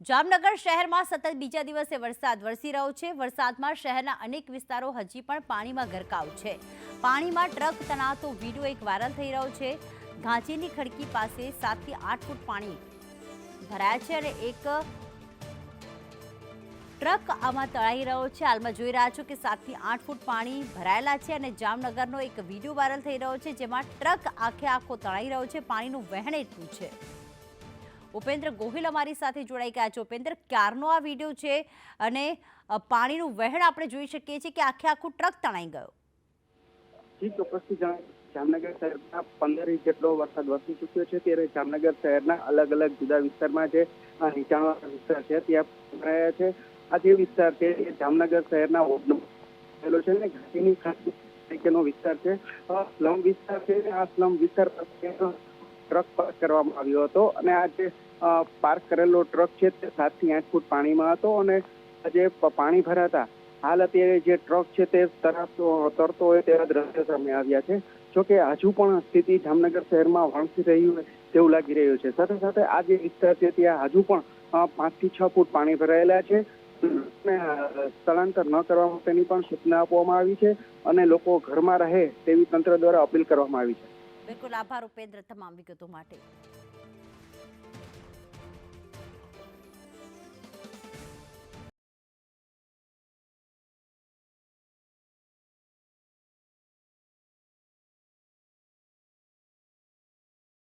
જામનગર શહેરમાં સતત બીજા દિવસે વરસાદ વરસી રહ્યો છે. વરસાદમાં શહેરના અનેક વિસ્તારો હજી પણ પાણીમાં ગરકાવ છે. પાણીમાં ટ્રક તણાતો વીડિયો એક વાયરલ થઈ રહ્યો છે. ઘાંચીની ખડકી પાસે સાતથી આઠ ફૂટ પાણી ભરાયા છે અને એક ટ્રક આમાં તળાઈ રહ્યો છે. હાલમાં જોઈ રહ્યા છો કે સાતથી આઠ ફૂટ પાણી ભરાયેલા છે અને જામનગરનો એક વીડિયો વાયરલ થઈ રહ્યો છે જેમાં ટ્રક આખે આખો તળાઈ રહ્યો છે. પાણીનું વહેણ એટલું છે. ઉપેન્દ્ર ગોહિલ અમારી સાથે જોડાઈ ગયા છે. ઉપેન્દ્ર, ક્યારનો આ વીડિયો છે? અને પાણીનું વહેણ આપણે જોઈ શકીએ છીએ કે આખે આખું ટ્રક તણાઈ ગયો. જામનગર શહેરમાં પંદર ઇંચ જેટલો વરસાદ વરસી ચૂક્યો છે. ત્યારે જામનગર શહેરના અલગ અલગ જુદા વિસ્તારમાં જે નીચાણવાળા વિસ્તાર છે, ત્યાં રહ્યા છે. આ જે વિસ્તાર છે, એ જામનગર શહેરના વોર્ડ નંબર છે ને ઘાટીની ખાસ તરીકેનો વિસ્તાર છે. સ્લમ વિસ્તાર છે આ સ્લમ વિસ્તાર પાસે ટ્રક પાર્ક કરવામાં આવ્યો હતો અને આ જે પાર્ક કરેલો ટ્રક છે તે સાતથી આઠ ફૂટ પાણીમાં હતો અને જે પાણી ભરાતા હાલ અત્યારે જે ટ્રક છે તે તરફ તરતો હોય તેવા દ્રશ્યો સામે આવ્યા છે. જોકે હજુ પણ સ્થિતિ જામનગર શહેરમાં વણસી રહી હોય તેવું લાગી રહ્યું છે. સાથે સાથે આ જે વિસ્તાર છે ત્યાં હજુ પણ પાંચથી છ ફૂટ પાણી ભરાયેલા છે. સ્થળાંતર ન કરવા માટેની પણ સૂચના આપવામાં આવી છે અને લોકો ઘરમાં રહે તેવી તંત્ર દ્વારા અપીલ કરવામાં આવી છે. બિલકુલ આભાર ઉપેન્દ્ર તમામ વિગતો માટે.